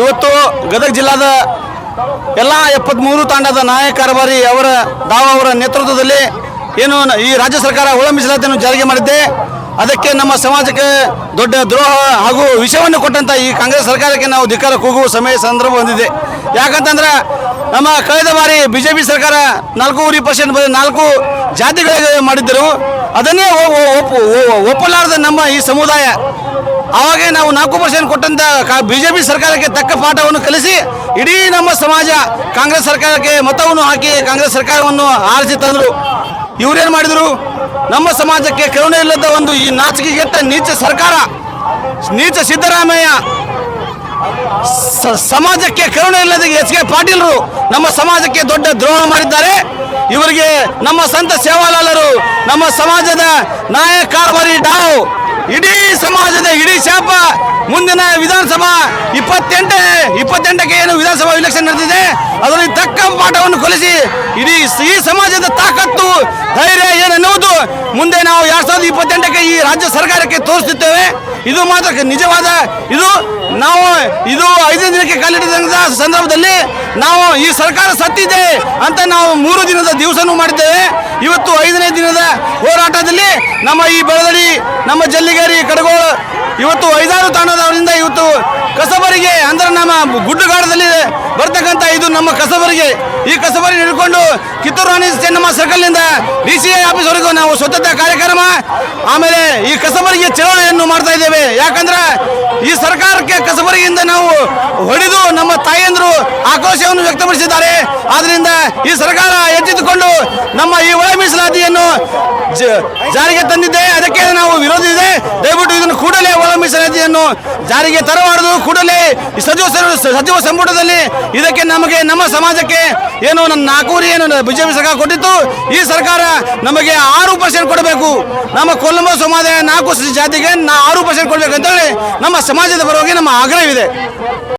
ಇವತ್ತು ಗದಗ ಜಿಲ್ಲಾದ ಎಲ್ಲ ಎಪ್ಪತ್ತ್ಮೂರು ತಾಂಡದ ನಾಯಕ ಬಾರಿ ಅವರ, ದಾವ ಅವರ ನೇತೃತ್ವದಲ್ಲಿ ಏನು ಈ ರಾಜ್ಯ ಸರ್ಕಾರ ಒಳ ಜಾರಿಗೆ ಮಾಡಿದ್ದೆ. ಅದಕ್ಕೆ ನಮ್ಮ ಸಮಾಜಕ್ಕೆ ದೊಡ್ಡ ದ್ರೋಹ ಹಾಗೂ ವಿಷಯವನ್ನು ಕೊಟ್ಟಂತ ಈ ಕಾಂಗ್ರೆಸ್ ಸರ್ಕಾರಕ್ಕೆ ನಾವು ಧಿಕ್ಕಾರ ಕೂಗುವ ಸಮಯ, ಸಂದರ್ಭ ಹೊಂದಿದೆ ಯಾಕಂತಂದ್ರೆ ನಮ್ಮ ಕಳೆದ ಬಾರಿ ಬಿ ಜೆ ಪಿ ಸರ್ಕಾರ ನಾಲ್ಕೂವರೆ ಪರ್ಸೆಂಟ್ ನಾಲ್ಕು ಜಾತಿಗಳಿಗೆ ಮಾಡಿದ್ದರು. ಅದನ್ನೇ ಒಪ್ಪಲಾರದ ನಮ್ಮ ಈ ಸಮುದಾಯ, ಅವಾಗೆ ನಾವು ನಾಲ್ಕು ಪರ್ಸೆಂಟ್ ಕೊಟ್ಟಂತ ಬಿಜೆಪಿ ಸರ್ಕಾರಕ್ಕೆ ತಕ್ಕ ಪಾಠವನ್ನು ಕಲಿಸಿ, ಇಡೀ ನಮ್ಮ ಸಮಾಜ ಕಾಂಗ್ರೆಸ್ ಸರ್ಕಾರಕ್ಕೆ ಮತವನ್ನು ಹಾಕಿ ಕಾಂಗ್ರೆಸ್ ಸರ್ಕಾರವನ್ನು ಆರಿಸಿ ತಂದರು. ಇವರೇನು ಮಾಡಿದರು? ನಮ್ಮ ಸಮಾಜಕ್ಕೆ ಕರುಣೆ ಇಲ್ಲದ ಒಂದು ಈ ನಾಚಿಕೆಗೆಟ್ಟ ನೀಚ ಸರ್ಕಾರ, ನೀಚ ಸಿದ್ದರಾಮಯ್ಯ ಸಮಾಜಕ್ಕೆ ಕರುಣೆ ಇಲ್ಲದ ಎಚ್ ಕೆ ಪಾಟೀಲರು ನಮ್ಮ ಸಮಾಜಕ್ಕೆ ದೊಡ್ಡ ದ್ರೋಹ ಮಾಡಿದ್ದಾರೆ. ಇವರಿಗೆ ನಮ್ಮ ಸಂತ ಸೇವಾಲಾಲರು, ನಮ್ಮ ಸಮಾಜದ ನಾಯಕ ಕಾರ್ಬಾರಿ ಡಾವ್, ಇಡೀ ಸಮಾಜದ, ಇಡೀ ಶಾಪ ಮುಂದಿನ ವಿಧಾನಸಭಾ ಇಪ್ಪತ್ತೆಂಟು, ಇಪ್ಪತ್ತೆಂಟಕ್ಕೆ ಏನು ವಿಧಾನಸಭಾ ಇಲೆಕ್ಷನ್ ನಡೆದಿದೆ, ಅದರಲ್ಲಿ ತಕ್ಕ ಪಾಠವನ್ನು ಕೊಲಿಸಿ ಇಡೀ ಈ ಸಮಾಜದ ತಾಕತ್ತು, ಧೈರ್ಯ ಏನನ್ನುವುದು ಮುಂದೆ ನಾವು ಎರಡ್ ಸಾವಿರದ ಇಪ್ಪತ್ತೆಂಟಕ್ಕೆ ಈ ರಾಜ್ಯ ಸರ್ಕಾರಕ್ಕೆ ತೋರಿಸುತ್ತೇವೆ. ಇದು ಮಾತ್ರ ನಿಜವಾದ, ಇದು ನಾವು, ಇದು ಐದನೇ ದಿನಕ್ಕೆ ಕಾಲಿಟ್ಟಿದ ಸಂದರ್ಭದಲ್ಲಿ ನಾವು ಈ ಸರ್ಕಾರ ಸತ್ತಿದೆ ಅಂತ ನಾವು ಮೂರು ದಿನದ ದಿವಸನೂ ಮಾಡಿದ್ದೇವೆ ಇವತ್ತು ಐದನೇ ದಿನದ ಹೋರಾಟದಲ್ಲಿ ನಮ್ಮ ಈ ಬೆಳದಡಿ ನಮ್ಮ ಜಲ್ಲಿಗೇರಿ ಕಡಗೋಳ ಇವತ್ತು ಐದಾರು ತಾಣದವರಿಂದ ಇವತ್ತು ಕಸಬರಿಗೆ ಅಂದ್ರೆ ನಮ್ಮ ಗುಡ್ಡುಗಾಡದಲ್ಲಿ ಬರ್ತಕ್ಕಂಥ ಇದು ನಮ್ಮ ಕಸಬರಿಗೆ. ಈ ಕಸಬರಿ ಹಿಡ್ಕೊಂಡು ಕಿತ್ತೂರು ರಾಣಿ ಚೆನ್ನಮ್ಮ ಸರ್ಕಲ್ನಿಂದ ಡಿ ಸಿ ಐ ಆಫೀಸ್ವರೆಗೂ ನಾವು ಸ್ವಚ್ಛತಾ ಕಾರ್ಯಕ್ರಮ, ಆಮೇಲೆ ಈ ಕಸಬರಿಗೆ ಚಳವಳಿಯನ್ನು ಮಾಡ್ತಾ ಇದ್ದೇವೆ. ಯಾಕಂದ್ರೆ ಈ ಸರ್ಕಾರಕ್ಕೆ ಕಸಬರಿಯಿಂದ ನಾವು ಹೊಡೆದು ನಮ್ಮ ತಾಯಂದರು ಆಕ್ರೋಶವನ್ನು ವ್ಯಕ್ತಪಡಿಸಿದ್ದಾರೆ. ಆದ್ದರಿಂದ ಈ ಸರ್ಕಾರ ಎಚ್ಚೆತ್ತುಕೊಂಡು ನಮ್ಮ ಈ ಒಳ ಮೀಸಲಾತಿಯನ್ನು ಜಾರಿಗೆ ತಂದಿದೆ. ಅದಕ್ಕೆ ನಾವು ವಿರೋಧಿಸಿದೆ ದಯವಿಟ್ಟು ಇದನ್ನು ಕೂಡಲೇ ಒಳ ಮೀಸಲಾತಿಯನ್ನು ಜಾರಿಗೆ ತರಬಾರದು. ಕೂಡಲೇ ಸಚಿವ ಸಚಿವ ಸಂಪುಟದಲ್ಲಿ ಇದಕ್ಕೆ ನಮಗೆ, ನಮ್ಮ ಸಮಾಜಕ್ಕೆ ಏನು ನನ್ನ ನಾಲ್ಕೂರಿ ಏನು ಬಿಜೆಪಿ ಸರ್ಕಾರ ಕೊಟ್ಟಿತ್ತು. ಈ ಸರ್ಕಾರ ನಮಗೆ ಆರು ಪರ್ಸೆಂಟ್ ಕೊಡಬೇಕು. ನಮ್ಮ ಕೊಲ್ಲಂಬ ಸಮಾಜ ನಾಲ್ಕು ಜಾತಿಗೆ ನಾ ಆರು ಪರ್ಸೆಂಟ್ ಕೊಡಬೇಕು ಅಂತೇಳಿ ನಮ್ಮ ಸಮಾಜದ ಪರವಾಗಿ ನಮ್ಮ ಆಗ್ರಹವಿದೆ.